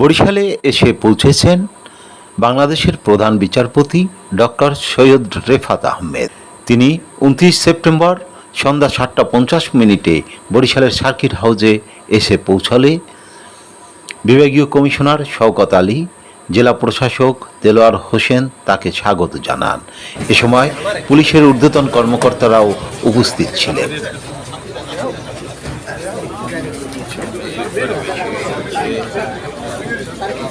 বরিশালে এসে পৌঁছেছেন বাংলাদেশের প্রধান বিচারপতি ডক্টর সৈয়দ রেফাত আহমেদ। তিনি উনত্রিশ সেপ্টেম্বর সন্ধ্যা সাতটা পঞ্চাশ মিনিটে বরিশালের সার্কিট হাউজে এসে পৌঁছলে বিভাগীয় কমিশনার শওকত আলী, জেলা প্রশাসক দেলোয়ার হোসেন তাকে স্বাগত জানান। এ সময় পুলিশের ঊর্ধ্বতন কর্মকর্তারাও উপস্থিত ছিলেন। দেখো।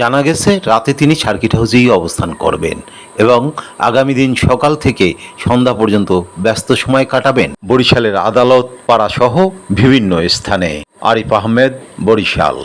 জানা গেছে, রাতে তিনি সার্কিট হাউসেই অবস্থান করবেন এবং আগামী দিন সকাল থেকে সন্ধ্যা পর্যন্ত ব্যস্ত সময় কাটাবেন বরিশালের আদালত পাড়া সহ বিভিন্ন স্থানে। আরিফ আহমেদ, বরিশাল।